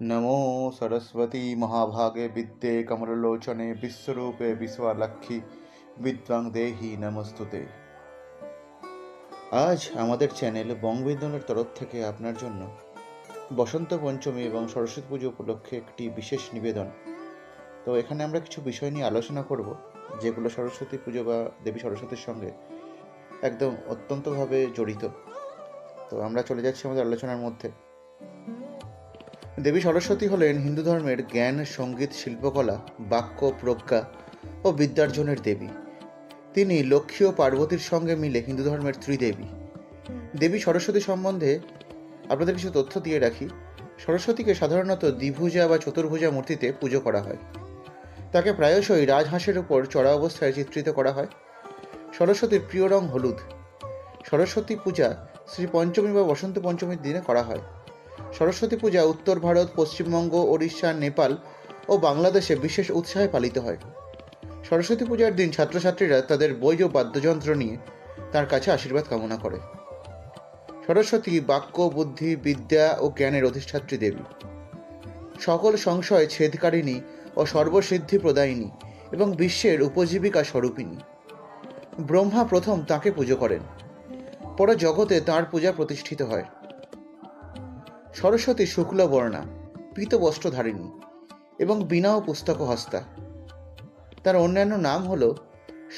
নমো সরস্বতী মহাভাগে বিদ্যে কমললোচনে বিশ্বরূপে বিশ্বলক্ষ্মী বিদ্বাং দেহি নমস্তুতে আজ আমাদের চ্যানেল বঙ্গবিদ্যানের তরফ থেকে আপনার জন্য বসন্ত পঞ্চমী এবং সরস্বতী পুজো উপলক্ষে একটি বিশেষ নিবেদন। তো এখানে আমরা কিছু বিষয় নিয়ে আলোচনা করব, যেগুলো সরস্বতী পুজো বা দেবী সরস্বতীর সঙ্গে একদম অত্যন্তভাবে জড়িত। তো আমরা চলে যাচ্ছি আমাদের আলোচনার মধ্যে। দেবী সরস্বতী হলেন হিন্দু ধর্মের জ্ঞান, সংগীত, শিল্পকলা, বাক্য, প্রজ্ঞা ও বিদ্যার্জনের দেবী। তিনি লক্ষ্মী ও পার্বতীর সঙ্গে মিলে হিন্দু ধর্মের ত্রিদেবী। দেবী সরস্বতী সম্বন্ধে আপনাদের কিছু তথ্য দিয়ে রাখি। সরস্বতীকে সাধারণত দ্বিভুজা বা চতুর্ভুজা মূর্তিতে পুজো করা হয়। তাকে প্রায়শই রাজহাঁসের উপর চড়া অবস্থায় চিত্রিত করা হয়। সরস্বতীর প্রিয় রং হলুদ। সরস্বতী পূজা শ্রী পঞ্চমী বা বসন্ত পঞ্চমীর দিনে করা হয়। সরস্বতী পূজা উত্তর ভারত, পশ্চিমবঙ্গ, ওড়িশা, নেপাল ও বাংলাদেশে বিশেষ উৎসাহে পালিত হয়। সরস্বতী পূজার দিন ছাত্রছাত্রীরা তাদের বই ও বাদ্যযন্ত্র নিয়ে তার কাছে আশীর্বাদ কামনা করে। সরস্বতী বাক্য, বুদ্ধি, বিদ্যা ও জ্ঞানের অধিষ্ঠাত্রী দেবী। সকল সংশয় ছেদকারিণী ও সর্বসিদ্ধি প্রদায়িনী এবং বিশ্বের উপজীবিকা স্বরূপিনী ব্রহ্মা প্রথম তাকে পুজো করেন। পরে জগতে তাঁর পূজা প্রতিষ্ঠিত হয়। সরস্বতী শুক্লবর্ণা পীত বস্ত্রধারিণী এবং বীণা ও পুস্তক হস্তা। তার অন্যান্য নাম হল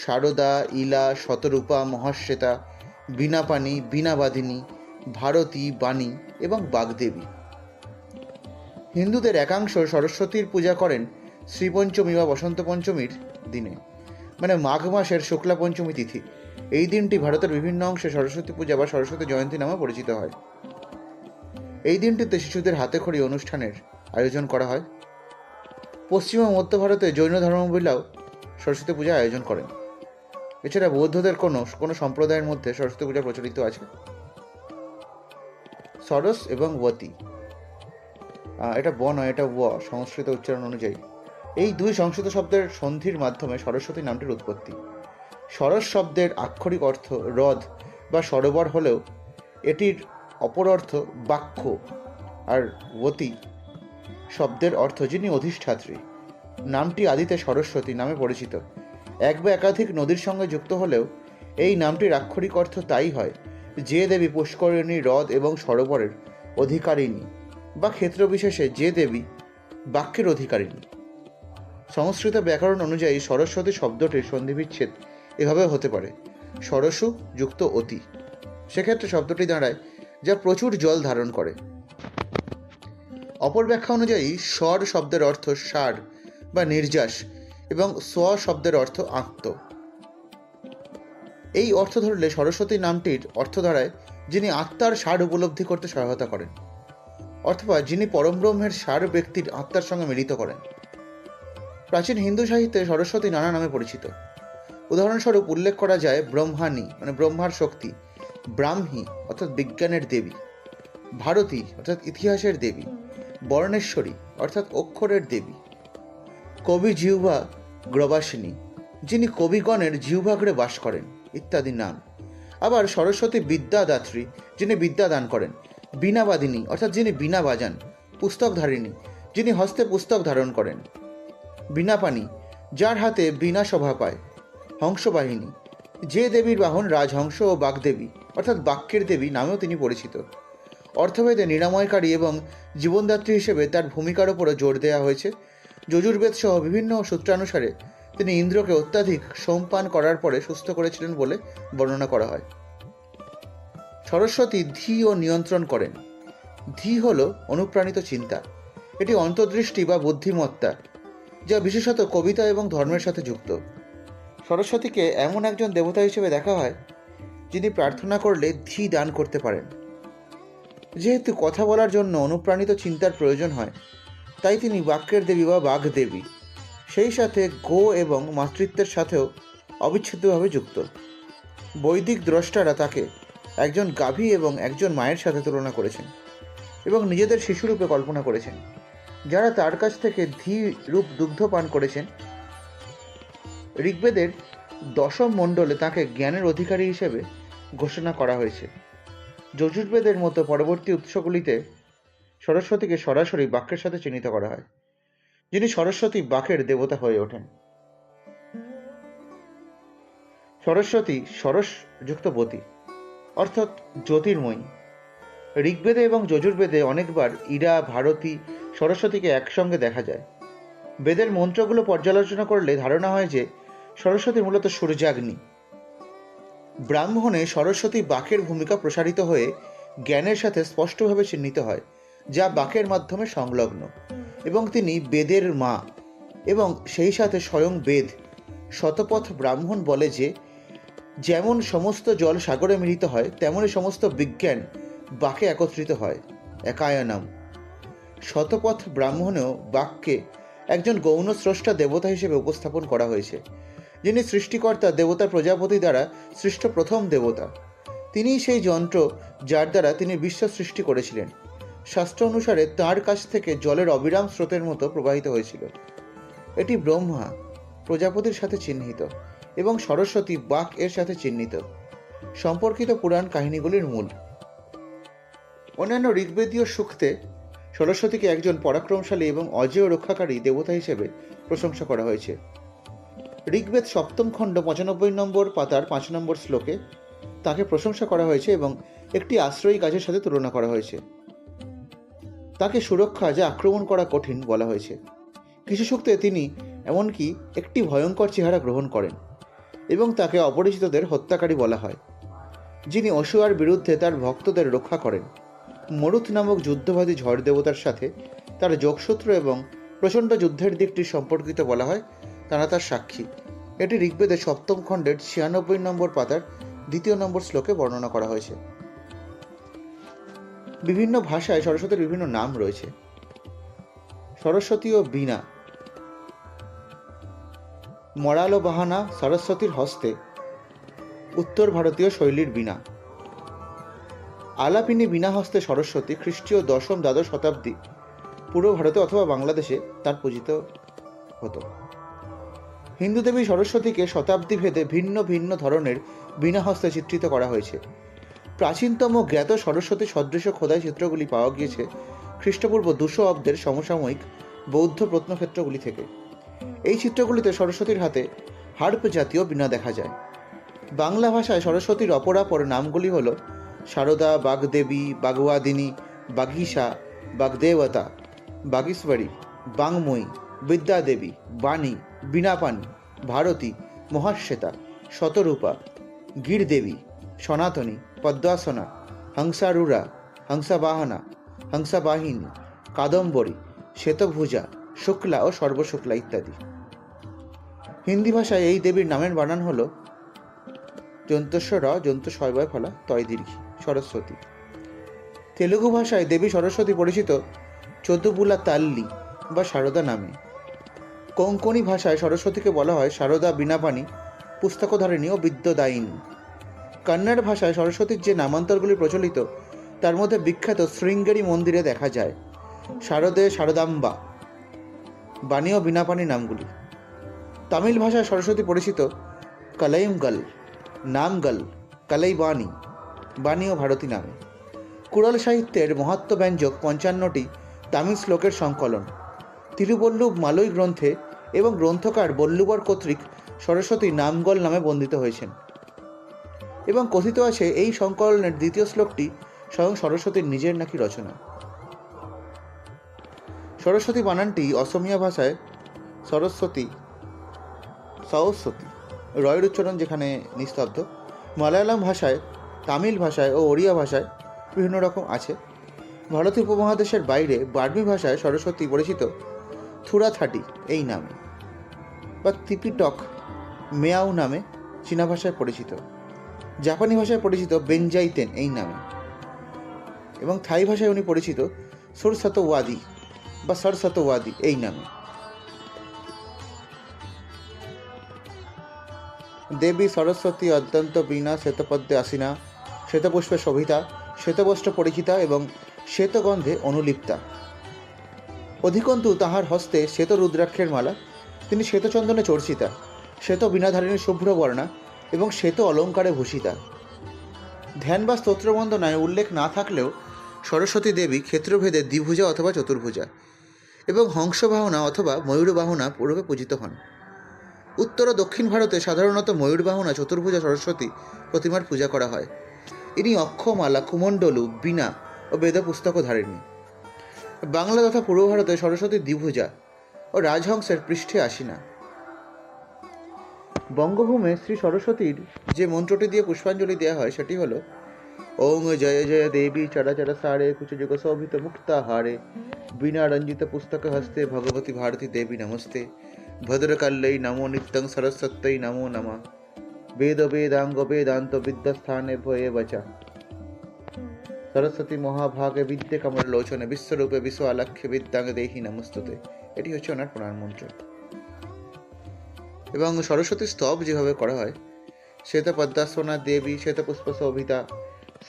শারদা ইলা, শতরূপা, মহাশ্বেতা, বীণাপাণি বীণাবাদিনী ভারতী, বাণী এবং বাগদেবী। হিন্দুদের একাংশ সরস্বতীর পূজা করেন শ্রীপঞ্চমী বা বসন্ত পঞ্চমীর দিনে মানে মাঘ মাসের শুক্লা পঞ্চমী তিথি। এই দিনটি ভারতের বিভিন্ন অংশে সরস্বতী পূজা বা সরস্বতী জয়ন্তী নামে পরিচিত হয়। এই দিনটিতে শিশুদের হাতে খড়ি অনুষ্ঠানের আয়োজন করা হয়। পশ্চিম ও মধ্য ভারতে জৈন ধর্মাবলীরাও সরস্বতী পূজা আয়োজন করেন। এছাড়া বৌদ্ধদের কোনো কোনো সম্প্রদায়ের মধ্যে সরস্বতী পূজা প্রচলিত আছে। সরস এবং ওয়তি এটা ব নয়, এটা ওয়া সংস্কৃত উচ্চারণ অনুযায়ী। এই দুই সংস্কৃত শব্দের সন্ধির মাধ্যমে সরস্বতী নামটির উৎপত্তি। সরস শব্দের আক্ষরিক অর্থ হ্রদ বা সরোবর হলেও এটির অপর অর্থ বাক্য আর বতী শব্দের অর্থ যিনি অধিষ্ঠাত্রী। নামটি আদিতে সরস্বতী নামে পরিচিত। এক বা একাধিক নদীর সঙ্গে যুক্ত হলেও এই নামটির আক্ষরিক অর্থ তাই হয়, যে দেবী পুষ্করিণী, হ্রদ এবং সরোবরের অধিকারিণী বা ক্ষেত্রবিশেষে যে দেবী বাক্যের অধিকারিণী। সংস্কৃত ব্যাকরণ অনুযায়ী সরস্বতী শব্দটির সন্ধিবিচ্ছেদ এভাবে হতে পারে, সরসু যুক্ত অতি। সেক্ষেত্রে শব্দটি দাঁড়ায় যা প্রচুর জল ধারণ করে। অপর ব্যাখ্যা অনুযায়ী, স্বর শব্দের অর্থ সার বা নির্যাস এবং স্ব শব্দের অর্থ আত্ম। এই অর্থ ধরলে সরস্বতী নামটির অর্থ দাঁড়ায় যিনি আত্মার সার উপলব্ধি করতে সহায়তা করেন, অথবা যিনি পরমব্রহ্মের সার ব্যক্তির আত্মার সঙ্গে মিলিত করেন। প্রাচীন হিন্দু সাহিত্যে সরস্বতী নানা নামে পরিচিত। উদাহরণস্বরূপ উল্লেখ করা যায় ব্রহ্মাণী মানে ব্রহ্মার শক্তি ব্রাহ্মী, অর্থাৎ বিজ্ঞানের দেবী, ভারতী, অর্থাৎ ইতিহাসের দেবী, বর্ণেশ্বরী, অর্থাৎ অক্ষরের দেবী, কবি জিহ্বা গ্রবাসিনী, যিনি কবিগণের জিহ্বাগ্রে বাস করেন, ইত্যাদি নাম। আবার সরস্বতী বিদ্যাদাত্রী, যিনি বিদ্যা দান করেন, বীণাবাদিনী, অর্থাৎ যিনি বীণা বাজান, পুস্তকধারিণী, যিনি হস্তে পুস্তক ধারণ করেন, বীণাপাণি, যার হাতে বীণা শোভা পায়, হংসবাহিনী, যে দেবীর বাহন রাজহংস ও বাগদেবী অর্থাৎ বাক্যের দেবী নামেও তিনি পরিচিত। অর্থভেদে নিরাময়কারী এবং জীবনদাত্রী হিসেবে তার ভূমিকার ওপরও জোর দেওয়া হয়েছে। যজুর্বেদ সহ বিভিন্ন সূত্রানুসারে তিনি ইন্দ্রকে অত্যাধিক সোমপান করার পরে সুস্থ করেছিলেন বলে বর্ণনা করা হয়। সরস্বতী ধী ও নিয়ন্ত্রণ করেন। ধী হল অনুপ্রাণিত চিন্তা। এটি অন্তর্দৃষ্টি বা বুদ্ধিমত্তা, যা বিশেষত কবিতা এবং ধর্মের সাথে যুক্ত। সরস্বতীকে এমন একজন দেবতা হিসেবে দেখা হয় যিনি প্রার্থনা করলে ধী দান করতে পারেন। যেহেতু কথা বলার জন্য অনুপ্রাণিত চিন্তার প্রয়োজন হয়, তাই তিনি বাক্যের দেবী বা বাঘ দেবী। সেই সাথে গো এবং মাতৃত্বের সাথেও অবিচ্ছেদ্যভাবে যুক্ত। বৈদিক দ্রষ্টারা তাকে একজন গাভী এবং একজন মায়ের সাথে তুলনা করেছেন এবং নিজেদের শিশুরূপে কল্পনা করেছেন। যারা তার কাছ থেকে ধী রূপ দুগ্ধ পান করেছেন, ঋগ্বেদের দশম মণ্ডলে তাকে জ্ঞানের অধিকারী হিসেবে ঘোষণা করা হয়েছে। যজুর্বেদের মতো পরবর্তী উৎসগুলিতে সরস্বতীকে সরাসরি বাক্যের সাথে চিহ্নিত করা হয়, যিনি সরস্বতী বাকের দেবতা হয়ে ওঠেন। সরস্বতী সরস যুক্ত বতী, অর্থাৎ জ্যোতির্ময়ী। ঋগ্বেদে এবং যজুর্বেদে অনেকবার ইরা, ভারতী সরস্বতীকে একসঙ্গে দেখা যায়। বেদের মন্ত্রগুলো পর্যালোচনা করলে ধারণা হয় যে সরস্বতী মূলত সূর্যাগ্নি। ব্রাহ্মণে সরস্বতী বাকের ভূমিকা প্রসারিত হয়ে জ্ঞানের সাথে স্পষ্টভাবে চিহ্নিত হয়, যা বাকের মাধ্যমে সংলগ্ন। এবং তিনি বেদের মা, এবং সেই সাথে স্বয়ং বেদ। শতপথ ব্রাহ্মণ বলে যে, যেমন সমস্ত জল সাগরে মিলিত হয় তেমনই সমস্ত বিজ্ঞান বাকে একত্রিত হয়, একায়নাম। শতপথ ব্রাহ্মণেও বাক্যে একজন গৌণ স্রষ্টা দেবতা হিসেবে উপস্থাপন করা হয়েছে। যিনি সৃষ্টিকর্তা দেবতা প্রজাপতি দ্বারা সৃষ্ট প্রথম দেবতা। তিনিই সেই যন্ত্র যার দ্বারা তিনি বিশ্ব সৃষ্টি করেছিলেন। শাস্ত্র অনুসারে তাঁর কাছ থেকে জলের অবিরাম স্রোতের মতো প্রবাহিত হয়েছিল। এটি ব্রহ্মা, প্রজাপতির সাথে চিহ্নিত এবং সরস্বতী বাক এর সাথে চিহ্নিত। সম্পর্কিত পুরাণ কাহিনীগুলির মূল। অন্যান্য ঋগ্বেদীয় সূক্তে সরস্বতীকে একজন পরাক্রমশালী এবং অজেয় রক্ষাকারী দেবতা হিসেবে প্রশংসা করা হয়েছে। ঋগ্বেদ সপ্তম খণ্ড পঁচানব্বই নম্বর পাতার পাঁচ নম্বর শ্লোকে তাকে প্রশংসা করা হয়েছে এবং একটি আশ্রয়ী গাছের সাথে তুলনা করা হয়েছে। তাকে সুরক্ষা যা আক্রমণ করা কঠিন বলা হয়েছে। কিছু সূক্তে তিনি এমনকি একটি ভয়ঙ্কর চেহারা গ্রহণ করেন এবং তাকে অপরিচিতদের হত্যাকারী বলা হয়, যিনি অসুয়ার বিরুদ্ধে তার ভক্তদের রক্ষা করেন। মরুথ নামক যুদ্ধবাদী ঝড় দেবতার সাথে তার যোগসূত্র এবং প্রচণ্ড যুদ্ধের দিকটি সম্পর্কিত বলা হয় তারা তার সাক্ষী। এটি ঋগ্বেদের সপ্তম খণ্ডের ছিয়ানব্বই নম্বর পাতার দ্বিতীয় নম্বর শ্লোকে বর্ণনা করা হয়েছে। বিভিন্ন ভাষায় সরস্বতীর বিভিন্ন নাম রয়েছে। সরস্বতী ও বীণা, মরালো বাহানা সরস্বতীর হস্তে, উত্তর ভারতীয় শৈলীর বীণা। আলাপিনী বীণা হস্তে সরস্বতী খ্রিস্টীয় দশম দ্বাদশ শতাব্দী, পূর্ব ভারতে অথবা বাংলাদেশে তার পূজিত হতো। হিন্দু দেবী সরস্বতীকে শতাব্দী ভেদে ভিন্ন ভিন্ন ধরনের বীণা হস্তে চিত্রিত করা হয়েছে। প্রাচীনতম জ্ঞাত সরস্বতী সদৃশ খোদাই চিত্রগুলি পাওয়া গিয়েছে খ্রিস্টপূর্ব দুশো অব্দের সমসাময়িক বৌদ্ধ প্রত্নক্ষেত্রগুলি থেকে। এই চিত্রগুলিতে সরস্বতীর হাতে হার্প জাতীয় বীণা দেখা যায়। বাংলা ভাষায় সরস্বতীর অপরাপর নামগুলি হল সারদা, বাগদেবী, বাগওয়াদিনী, বাগীশা, বাগদেবতা, বাগীশ্বরী, বাংময়ী বিদ্যাদেবী বাণী বীণাপাণী ভারতী, মহাশ্বেতা, শতরূপা গিরদেবী সনাতনী, পদ্মাসনা হংসারুরা হংসাবাহনা, হংসাবাহিনী, কাদম্বরী, শ্বেতভুজা, শুক্লা ও সর্বশুক্লা ইত্যাদি। হিন্দি ভাষায় এই দেবীর নামের বানান হল যন্তস্ব র যন্ত শয়বয় ফলা তয় দীর্ঘি সরস্বতী। তেলুগু ভাষায় দেবী সরস্বতী পরিচিত চতুবুলা তাল্লি বা সারদা নামে। কোঙ্কণী ভাষায় সরস্বতীকে বলা হয় সারদা বীণাপাণি, পুস্তকধারিণী ও বিদ্যদায়িনী। কন্নড় ভাষায় সরস্বতীর যে নামান্তরগুলি প্রচলিত, তার মধ্যে বিখ্যাত শৃঙ্গেরি মন্দিরে দেখা যায় শারদে শারদাম্বা বাণী ও বীণাপাণি নামগুলি। তামিল ভাষায় সরস্বতী পরিচিত কালাইমগল নামগল কালাইবাণী বাণী ও ভারতী নামে। কুড়াল সাহিত্যের মহাত্মব্যঞ্জক পঞ্চান্নটি তামিল শ্লোকের সংকলন। তিরুবল্লুব মালয় গ্রন্থে এবং গ্রন্থকার বল্লুবর কর্তৃক সরস্বতী নামগল নামে বন্দিত হয়েছেন। এবং কথিত আছে, এই সংকলনের দ্বিতীয় শ্লোকটি স্বয়ং সরস্বতীর নিজের নাকি রচনা। সরস্বতী বানানটি অসমীয়া ভাষায় সরস্বতী সরস্বতী, রয়ের উচ্চারণ যেখানে নিস্তব্ধ। মালায়ালাম ভাষায়, তামিল ভাষায় ও ওড়িয়া ভাষায় বিভিন্ন রকম আছে। ভারতীয় উপমহাদেশের বাইরে বার্মি ভাষায় সরস্বতী পরিচিত থুরাথাটি এই নামে। বা তিপিটক মেয়াও নামে চীনা ভাষায় পরিচিত। জাপানি ভাষায় পরিচিত বেনজাইতেন এই নামে। এবং থাই ভাষায় উনি পরিচিত সুরসতওয়াদি বা সরসতওয়াদি এই নামে। দেবী সরস্বতী অত্যন্ত বীণা, শ্বেতপদ্মে আসিনা, শ্বেতপুষ্পে শোভিতা, শ্বেতবস্ত্র পরিচিতা এবং শ্বেতগন্ধে অনুলিপ্তা। অধিকন্তু তাহার হস্তে শ্বেত রুদ্রাক্ষের মালা তিনি শ্বেতচন্দনে চর্চিতা, শ্বেত বীণাধারিণীর শুভ্র বর্ণা এবং শ্বেত অলঙ্কারে ভূষিতা। ধ্যান বা স্তোত্রবন্দনায় উল্লেখ না থাকলেও সরস্বতী দেবী ক্ষেত্রভেদে দ্বিভুজা অথবা চতুর্ভুজা এবং হংসবাহনা অথবা ময়ূরবাহনা রূপে পূজিত হন। উত্তর ও দক্ষিণ ভারতে সাধারণত ময়ূরবাহনা, চতুর্ভুজা, সরস্বতী প্রতিমার পূজা করা হয়। ইনি অক্ষমালা, কুমণ্ডলু, বীণা ও বেদ পুস্তকও ধারেননি বাংলা তথা পূর্ব ভারতে সরস্বতী দ্বিভুজা ও রাজহংসের পৃষ্ঠে আসি না। বঙ্গভূমে শ্রী সরস্বতীর যে মন্ত্রটি দিয়ে পুষ্পাঞ্জলি দেওয়া হয়, সেটি হলো ওং জয় জয় দেবী চরাচর সারে, কুচ যুগ শোভিত মুক্তা হারে, বিনা রঞ্জিত পুস্তক হস্তে ভগবতী ভারতী দেবী নমস্তে ভদ্রকাল্যই নমো নিত্যং সরস্বত্যই নমো নমঃ, বেদ বেদাঙ্গ বেদান্ত বিদ্যাস্থানে ভয়ে বচা। সরস্বতী মহাভাগে বিদ্যে কমল লোচনে বিশ্বরূপে বিশ্ব আলক্ষ্যে বিদ্যাঙ্গ দেহি নমস্তুতে। এটি হচ্ছে ওনার প্রণাম মন্ত্র। এবং সরস্বতী স্তব যেভাবে করা হয় শ্বেতা পদ্মাসনা দেবী শ্বেতা শ্বেতাম্বরা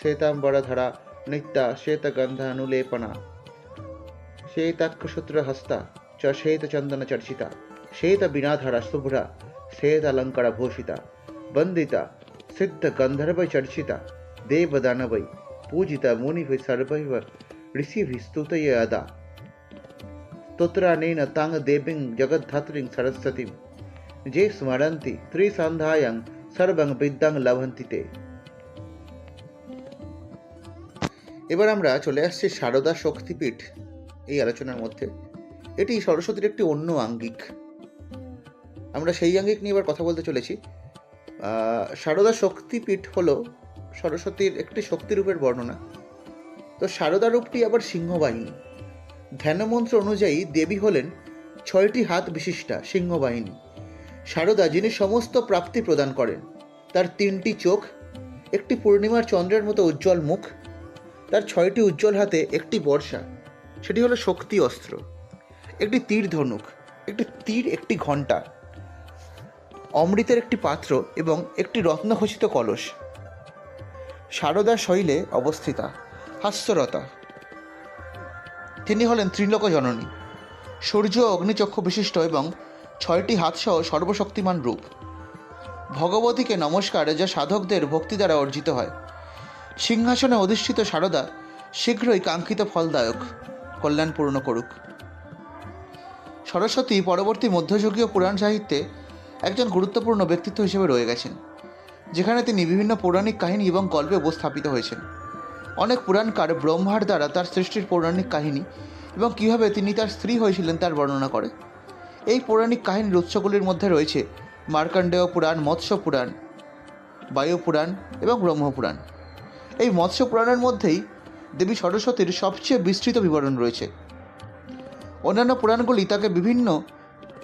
শ্বেতাম্বরাধারা, নিত্যা শ্বেত গন্ধানুলেপনা শ্বেতাক্ষসূত্র হস্তা চ শ্বেত চন্দন চর্চিতা শ্বেত বিনাধারা শুভ্রা শ্বেত অলঙ্কার ভূষিতা, বন্দিতা সিদ্ধ গন্ধর্ব চর্চিতা, দেবদানবৈ पूजिता मुनिभिः ঋষিভি ऋषिभिः আদা तोत्रानेन तांग देवीं जगद्धात्रीं সরস্বতী যে স্মরন্তি त्रिसन्ध्यायां সর্বং বিদ্যাং লাভন্তিতে এবার আমরা চলে আসছি সারদা শক্তিপীঠ এই আলোচনার মধ্যে। এটি সরস্বতীর একটি অন্য আঙ্গিক। আমরা সেই আঙ্গিক নিয়ে এবার কথা বলতে চলেছি। সারদা শক্তিপীঠ হল সরস্বতীর একটি শক্তিরূপের বর্ণনা। তো সারদা রূপটি আবার সিংহবাহিনী। ধ্যানমন্ত্র অনুযায়ী দেবী হলেন ছয়টি হাত বিশিষ্টা, সিংহবাহিনী। সারদা যিনি সমস্ত প্রাপ্তি প্রদান করেন, তার তিনটি চোখ, একটি পূর্ণিমার চন্দ্রের মতো উজ্জ্বল মুখ, তার ছয়টি উজ্জ্বল হাতে একটি বর্ষা, সেটি হলো শক্তি অস্ত্র। একটি তীর ধনুক, একটি তীর একটি ঘণ্টা, অমৃতের একটি পাত্র এবং একটি রত্নখচিত কলস। সারদা শৈলে অবস্থিতা, হাস্যরতা তিনি হলেন ত্রিলোক জননী সূর্য অগ্নিচক্ষু বিশিষ্ট এবং ছয়টি হাতসহ সর্বশক্তিমান রূপ। ভগবতীকে নমস্কার যা সাধকদের ভক্তি দ্বারা অর্জিত হয়। সিংহাসনে অধিষ্ঠিত সারদা শীঘ্রই কাঙ্ক্ষিত ফলদায়ক, কল্যাণপূর্ণ করুক। সরস্বতী পরবর্তী মধ্যযুগীয় পুরাণ সাহিত্যে একজন গুরুত্বপূর্ণ ব্যক্তিত্ব হিসেবে রয়ে গেছেন, যেখানে তিনি বিভিন্ন পৌরাণিক কাহিনী এবং গল্পে উপস্থাপিত হয়েছেন। অনেক পুরাণকার ব্রহ্মার দ্বারা তার সৃষ্টির পৌরাণিক কাহিনী এবং কীভাবে তিনি তার স্ত্রী হয়েছিলেন তার বর্ণনা করে। এই পৌরাণিক কাহিনীর উৎসগুলির মধ্যে রয়েছে মার্কণ্ডেয় পুরাণ, মৎস্য পুরাণ, বায়ু পুরাণ এবং ব্রহ্মপুরাণ এই মৎস্য পুরাণের মধ্যেই দেবী সরস্বতীর সবচেয়ে বিস্তৃত বিবরণ রয়েছে। অন্যান্য পুরাণগুলি তাকে বিভিন্ন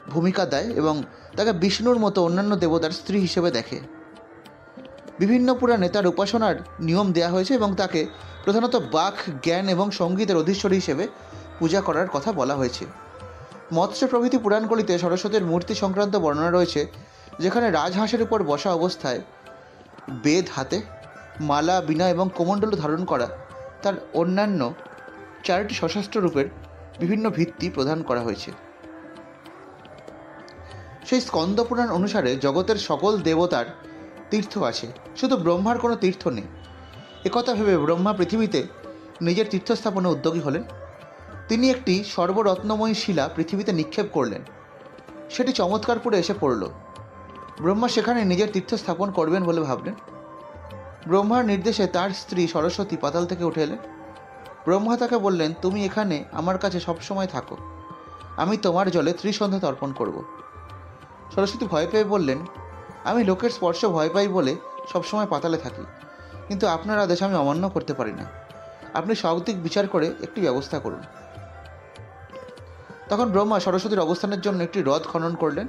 ভূমিকা দেয় এবং তাকে বিষ্ণুর মতো অন্যান্য দেবতার স্ত্রী হিসেবে দেখে। বিভিন্ন পুরাণে তার উপাসনার নিয়ম দেয়া হয়েছে এবং তাকে প্রধানত বাক, জ্ঞান এবং সঙ্গীতের অধীশ্বরী হিসেবে পূজা করার কথা বলা হয়েছে। মৎস্য প্রভৃতি পুরাণগুলিতে সরস্বতীর মূর্তি সংক্রান্ত বর্ণনা রয়েছে, যেখানে রাজহাঁসের উপর বসা অবস্থায় বেদ হাতে, মালা, বীণা এবং কোমণ্ডল ধারণ করা, তার অন্যান্য চারটি সশস্ত্র রূপের বিভিন্ন ভিত্তি প্রদান করা হয়েছে। সেই স্কন্দ পুরাণ অনুসারে জগতের সকল দেবতার তীর্থ আছে। শুধু ব্রহ্মার কোনো তীর্থ নেই। একথা ভেবে ব্রহ্মা পৃথিবীতে নিজের তীর্থ স্থাপনে উদ্যোগী হলেন। তিনি একটি সর্বরত্নময়ী শিলা পৃথিবীতে নিক্ষেপ করলেন। সেটি চমৎকারপুরে এসে পড়ল। ব্রহ্মা সেখানে নিজের তীর্থ স্থাপন করবেন বলে ভাবলেন। ব্রহ্মার নির্দেশে তার স্ত্রী সরস্বতী পাতাল থেকে উঠে এলেন। ব্রহ্মা তাকে বললেন, তুমি এখানে আমার কাছে সবসময় থাকো। আমি তোমার জলে ত্রিসন্ধ্যা তর্পণ করব। সরস্বতী ভয় পেয়ে বললেন আমি লোকের স্পর্শ ভয় পাই বলে সবসময় পাতালে থাকি। কিন্তু আপনার আদেশ আমি অমান্য করতে পারি না। আপনি সবদিক বিচার করে একটি ব্যবস্থা করুন। তখন ব্রহ্মা সরস্বতীর অবস্থানের জন্য একটি হ্রদ খনন করলেন।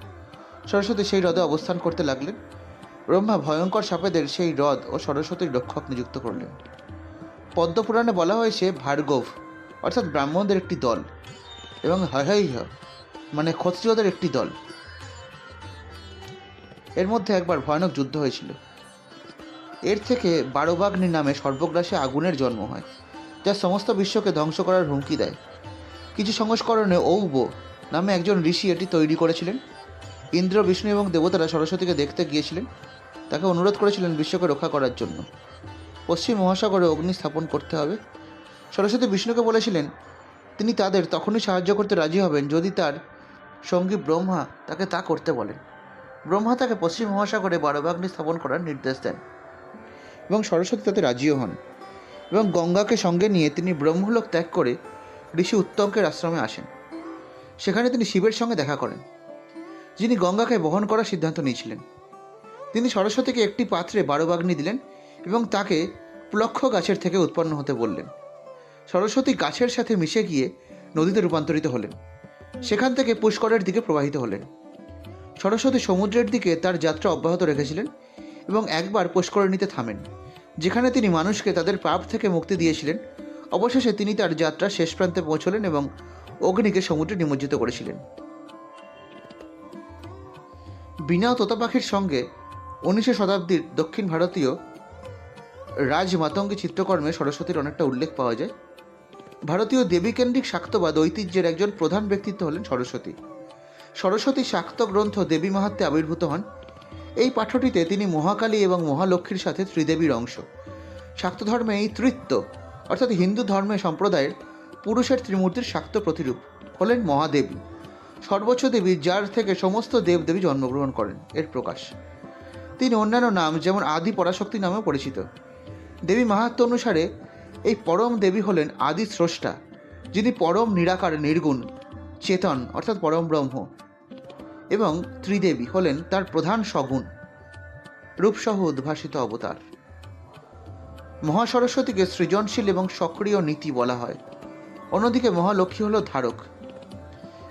সরস্বতী সেই হ্রদে অবস্থান করতে লাগলেন। ব্রহ্মা ভয়ঙ্কর সাপেদের সেই হ্রদ ও সরস্বতীর রক্ষক নিযুক্ত করলেন। পদ্মপুরাণে বলা হয়েছে ভার্গব, অর্থাৎ ব্রাহ্মণদের একটি দল এবং হয়হৈহ মানে ক্ষত্রিয়দের একটি দল। এর মধ্যে একবার ভয়ানক যুদ্ধ হয়েছিল। এর থেকে বারোবাগ্নি নামে সর্বগ্রাসে আগুনের জন্ম হয়, যা সমস্ত বিশ্বকে ধ্বংস করার হুমকি দেয়। কিছু সংস্করণে ঔব নামে একজন ঋষি এটি তৈরি করেছিলেন। ইন্দ্র, বিষ্ণু এবং দেবতারা সরস্বতীকে দেখতে গিয়েছিলেন। তাকে অনুরোধ করেছিলেন বিশ্বকে রক্ষা করার জন্য। পশ্চিম মহাসাগরে অগ্নি স্থাপন করতে হবে। সরস্বতী বিষ্ণুকে বলেছিলেন, তিনি তাদের তখনই সাহায্য করতে রাজি হবেন যদি তার সঙ্গী ব্রহ্মা তাকে তা করতে বলেন। ব্রহ্মা তাকে পশ্চিম মহাসাগরে বারবাগ্নি স্থাপন করার নির্দেশ দেন এবং সরস্বতী তাতে রাজিও হন এবং গঙ্গাকে সঙ্গে নিয়ে তিনি ব্রহ্মলোক ত্যাগ করে ঋষি উত্তমকের আশ্রমে আসেন। সেখানে তিনি শিবের সঙ্গে দেখা করেন, যিনি গঙ্গাকে বহন করার সিদ্ধান্ত নিয়েছিলেন। তিনি সরস্বতীকে একটি পাত্রে বারোবাগ্নি দিলেন এবং তাকে প্লক্ষ গাছের থেকে উৎপন্ন হতে বললেন। সরস্বতী গাছের সাথে মিশে গিয়ে নদীতে রূপান্তরিত হলেন। সেখান থেকে পুষ্করের দিকে প্রবাহিত হলেন। সরস্বতী সমুদ্রের দিকে তার যাত্রা অব্যাহত রেখেছিলেন এবং একবার পুষ্করণীতে থামেন, যেখানে তিনি মানুষকে তাদের পাপ থেকে মুক্তি দিয়েছিলেন। অবশেষে তিনি তার যাত্রা শেষ প্রান্তে পৌঁছলেন এবং অগ্নিকে সমুদ্রে নিমজ্জিত করেছিলেন। বিনা তোতা পাখির সঙ্গে উনিশশো শতাব্দীর দক্ষিণ ভারতীয় রাজ মাতঙ্গী চিত্রকর্মে সরস্বতীর অনেকটা উল্লেখ পাওয়া যায়। ভারতীয় দেবীকেন্দ্রিক শাক্তবাদ ঐতিহ্যের একজন প্রধান ব্যক্তিত্ব হলেন সরস্বতী। সরস্বতী শাক্ত গ্রন্থ দেবী মাহাত্মে আবির্ভূত হন। এই পাঠ্যটিতে তিনি মহাকালী এবং মহালক্ষ্মীর সাথে ত্রিদেবীর অংশ। শাক্ত ধর্মে এই তৃত্ব, অর্থাৎ হিন্দু ধর্মে সম্প্রদায়ের পুরুষের ত্রিমূর্তির শাক্ত প্রতিরূপ হলেন মহাদেবী। সর্বোচ্চ দেবী যার থেকে সমস্ত দেবদেবী জন্মগ্রহণ করেন, এর প্রকাশ। তিনি অন্যান্য নাম যেমন আদি পরাশক্তি নামেও পরিচিত। দেবী মাহাত্ম অনুসারে এই পরম দেবী হলেন আদি স্রষ্টা, যিনি পরম নিরাকার, নির্গুণ, চেতন, অর্থাৎ পরম ব্রহ্ম। এবং ত্রিদেবী হলেন তার প্রধান সগুণ, রূপসহ উদ্ভাসিত অবতার। মহাসরস্বতীকে সৃজনশীল এবং সক্রিয় নীতি বলা হয়। অন্যদিকে মহালক্ষ্মী হল ধারক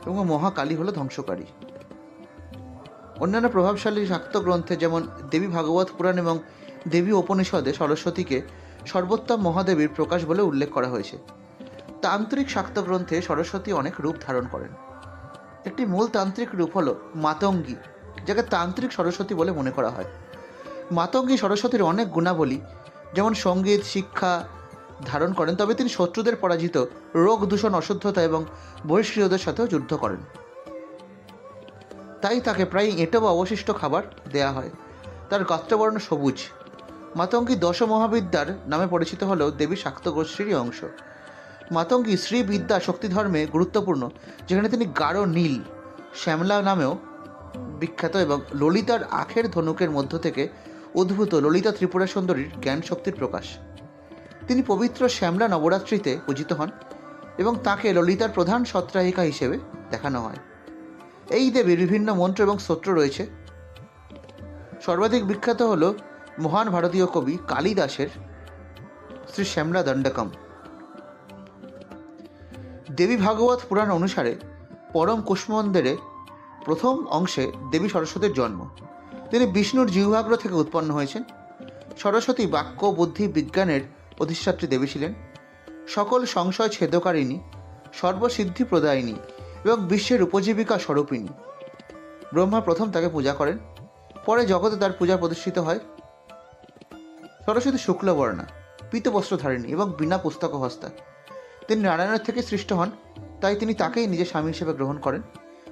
এবং মহাকালী হল ধ্বংসকারী। অন্যান্য প্রভাবশালী শাক্ত গ্রন্থে যেমন দেবী ভাগবত পুরাণ এবং দেবী উপনিষদে সরস্বতীকে সর্বোত্তম মহাদেবীর প্রকাশ বলে উল্লেখ করা হয়েছে। তান্ত্রিক শাক্ত গ্রন্থে সরস্বতী অনেক রূপ ধারণ করেন। একটি মূল তান্ত্রিক রূপ হল মাতঙ্গী, যাকে তান্ত্রিক সরস্বতী বলে মনে করা হয়। মাতঙ্গী সরস্বতীর অনেক গুণাবলী, যেমন সংগীত, শিক্ষা ধারণ করেন, তবে তিনি শত্রুদের পরাজিত, রোগ দূষণ, অশুদ্ধতা এবং বহিষ্কৃতদের সাথেও যুদ্ধ করেন। তাই তাকে প্রায় এঁটো বা অবশিষ্ট খাবার দেয়া হয়। তার গাত্রবর্ণ সবুজ। মাতঙ্গী দশ মহাবিদ্যার নামে পরিচিত হলেও দেবী শাক্ত গোষ্ঠীরই অংশ। মাতঙ্গী শ্রী বিদ্যা শক্তি ধর্মে গুরুত্বপূর্ণ, যেখানে তিনি গাঢ় নীল, শ্যামলা নামেও বিখ্যাত এবং ললিতার আখের ধনুকের মধ্য থেকে উদ্ভূত ললিতা ত্রিপুরা সুন্দরীর জ্ঞান শক্তির প্রকাশ। তিনি পবিত্র শ্যামলা নবরাত্রিতে পূজিত হন এবং তাকে ললিতার প্রধান সত্রাহিকা হিসেবে দেখানো হয়। এই দেবীর বিভিন্ন মন্ত্র এবং স্তোত্র রয়েছে। সর্বাধিক বিখ্যাত হল মহান ভারতীয় কবি কালিদাসের শ্রী শ্যামলা দণ্ডকম। দেবী ভাগবত পুরাণ অনুসারে পরম কুষ্মন্দিরে প্রথম অংশে দেবী সরস্বতীর জন্ম। তিনি বিষ্ণুর জিহ্বাগ্র থেকে উৎপন্ন হয়েছেন। সরস্বতী বাক্য, বুদ্ধি, বিজ্ঞানের অধিষ্ঠাত্রী দেবী ছিলেন। সকল সংশয় ছেদকারিণী, সর্বসিদ্ধি প্রদায়িনী এবং বিশ্বের উপজীবিকা স্বরূপিণী। ব্রহ্মা প্রথম তাকে পূজা করেন, পরে জগতে তার পূজা প্রতিষ্ঠিত হয়। সরস্বতী শুক্লবর্ণা, পিতবস্ত্রধারিণী এবং বিনা পুস্তক হস্তা তিনি নারায়ণের থেকে সৃষ্ট হন, তাই তিনি তাকেই নিজের স্বামী হিসেবে গ্রহণ করেন।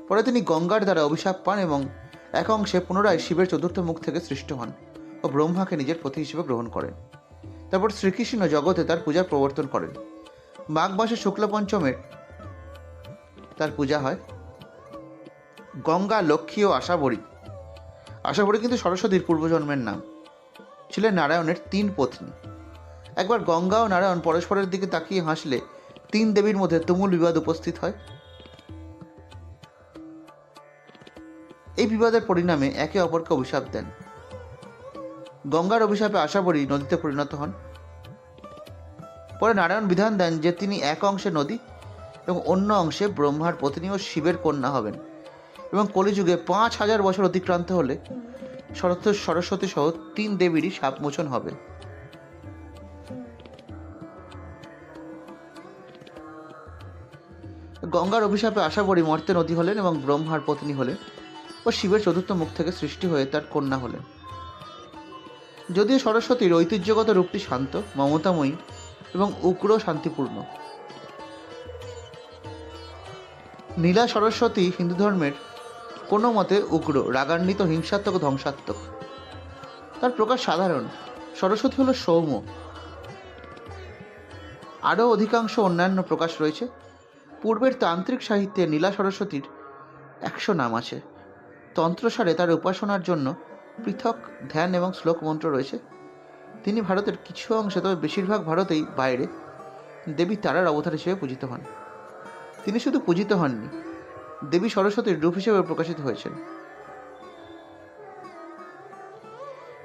পরে তিনি গঙ্গার দ্বারা অভিশাপ পান এবং এক অংশে পুনরায় শিবের চতুর্থ মুখ থেকে সৃষ্ট হন ও ব্রহ্মাকে নিজের পতি হিসেবে গ্রহণ করেন। তারপর শ্রীকৃষ্ণ জগতে তার পূজার প্রবর্তন করেন। মাঘ মাসে শুক্ল পঞ্চমের তার পূজা হয়। গঙ্গা, লক্ষ্মী ও আশাবরী। আশাবরী কিন্তু সরস্বতীর পূর্বজন্মের নাম। ছিলেন নারায়ণের তিন পত্নী। একবার গঙ্গা ও নারায়ণ পরস্পরের দিকে তাকিয়ে হাসলে তিন দেবীর মধ্যে তুমুল বিবাদ উপস্থিত হয়। এই বিবাদের পরিণামে একে অপরকে অভিশাপ দেন। গঙ্গার অভিশাপে আশা আশাবরী নদীতে পরিণত হন। পরে নারায়ণ বিধান দেন যে তিনি এক অংশে নদী এবং অন্য অংশে ব্রহ্মার পত্নী ও শিবের কন্যা হবেন এবং কলিযুগে পাঁচ হাজার বছর অতিক্রান্ত হলে শরৎ সরস্বতী সহ তিন দেবীরই সাপমোচন হবে। গঙ্গার অভিশাপে আশা করি মর্তে নদী হলেন এবং ব্রহ্মার পত্নী হলেন ও শিবের চতুর্থ মুখ থেকে সৃষ্টি হয়ে তার কন্যা হলেন। যদিও সরস্বতীর ঐতিহ্যগত রূপটি শান্ত, মমতাময়ী এবং উগ্র শান্তিপূর্ণ। নীলা সরস্বতী হিন্দু ধর্মের কোনো মতে উগ্র, রাগান্বিত, হিংসাত্মক ধ্বংসাত্মক। তার প্রকাশ সাধারণ। সরস্বতী হলো সৌম্য। আরও অধিকাংশ অন্যান্য প্রকাশ রয়েছে। পূর্বের তান্ত্রিক সাহিত্যে নীলা সরস্বতীর একশো নাম আছে। তন্ত্রসারে তার উপাসনার জন্য পৃথক ধ্যান এবং শ্লোক মন্ত্র রয়েছে। তিনি ভারতের কিছু অংশে, তবে বেশিরভাগ ভারতেই বাইরে দেবী তারার অবতার হিসেবে পূজিত হন। তিনি শুধু পূজিত হননি, দেবী সরস্বতীর রূপ হিসেবে প্রকাশিত হয়েছেন।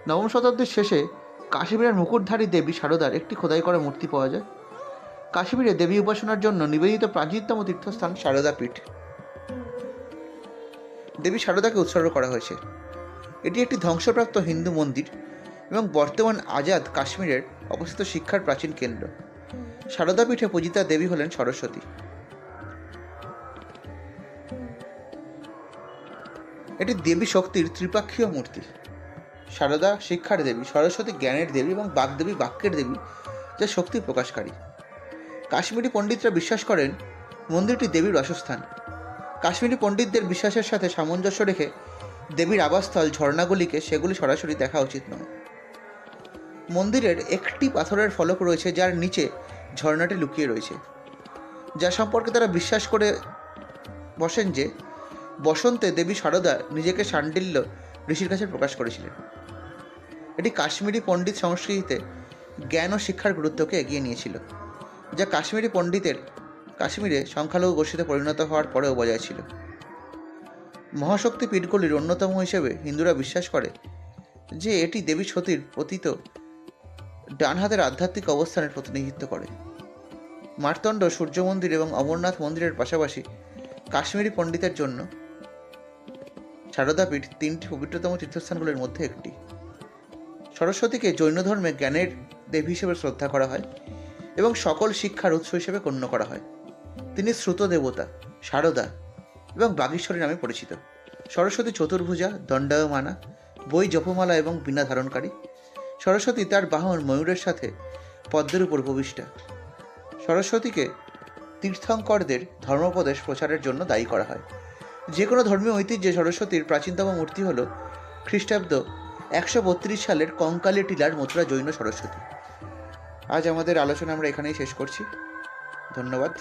নবম শতাব্দীর শেষে কাশ্মীরের মুকুটধারী দেবী সারদার একটি খোদাই করা মূর্তি পাওয়া যায়। কাশ্মীরে দেবী উপাসনার জন্য নিবেদিত প্রাচীনতম তীর্থস্থান সারদা পীঠ। দেবী সারদাকে উৎসর্গ করা হয়েছে। এটি একটি ধ্বংসপ্রাপ্ত হিন্দু মন্দির এবং বর্তমান আজাদ কাশ্মীরের অবস্থিত শিক্ষার প্রাচীন কেন্দ্র। সারদা পীঠে পূজিতা দেবী হলেন সরস্বতী। এটি দেবী শক্তির ত্রিপাক্ষীয় মূর্তি। সারদা শিক্ষার দেবী, সরস্বতী জ্ঞানের দেবী এবং বাগদেবী বাক্যের দেবী যা শক্তি প্রকাশকারী। কাশ্মীরি পণ্ডিতরা বিশ্বাস করেন মন্দিরটি দেবীর বাসস্থান। কাশ্মীরি পণ্ডিতদের বিশ্বাসের সাথে সামঞ্জস্য রেখে দেবীর আবাসস্থল ঝর্ণাগুলিকে সেগুলি সরাসরি দেখা উচিত নয়। মন্দিরের একটি পাথরের ফলক রয়েছে যার নিচে ঝর্ণাটি লুকিয়ে রয়েছে। যা সম্পর্কে তারা বিশ্বাস করে বসেন যে বসন্তে দেবী সারদা নিজেকে শান্ডিল্য ঋষির কাছে প্রকাশ করেছিলেন। এটি কাশ্মীরি পণ্ডিত সংস্কৃতিতে জ্ঞান ও শিক্ষার গুরুত্বকে এগিয়ে নিয়েছিল। যা কাশ্মীরি পণ্ডিতের, কাশ্মীরে সংখ্যালঘু গোষ্ঠীতে পরিণত হওয়ার পরেও বজায় ছিল। মহাশক্তি পীঠগুলির অন্যতম হিসেবে হিন্দুরা বিশ্বাস করে যে এটি দেবী সতীর পতিত ডান হাতের আধ্যাত্মিক অবস্থানের প্রতিনিধিত্ব করে। মার্তণ্ড সূর্য মন্দির এবং অমরনাথ মন্দিরের পাশাপাশি কাশ্মীরি পণ্ডিতের জন্য সারদাপীঠ তিনটি পবিত্রতম তীর্থস্থানগুলির মধ্যে একটি। সরস্বতীকে জৈন ধর্মে জ্ঞানের দেবী হিসেবে শ্রদ্ধা করা হয়। এবং সকল শিক্ষার উৎস হিসেবে গণ্য করা হয়। তিনি শ্রুত দেবতা সারদা এবং বাগীশ্বরী নামে পরিচিত। সরস্বতী চতুর্ভুজা, দণ্ডায়মানা, বই জপমালা এবং বীণা ধারণকারী। সরস্বতী তার বাহন ময়ূরের সাথে পদ্মের উপর ভূমিষ্ঠা সরস্বতীকে তীর্থঙ্করদের ধর্মোপদেশ প্রচারের জন্য দায়ী করা হয়। যে কোনো ধর্মীয় ঐতিহ্যে সরস্বতীর প্রাচীনতম মূর্তি হল খ্রিস্টাব্দ একশো বত্রিশ সালের কঙ্কালী টিলার মথুরা জৈন সরস্বতী। আজ আমাদের আলোচনা আমরা এখানেই শেষ করছি। ধন্যবাদ।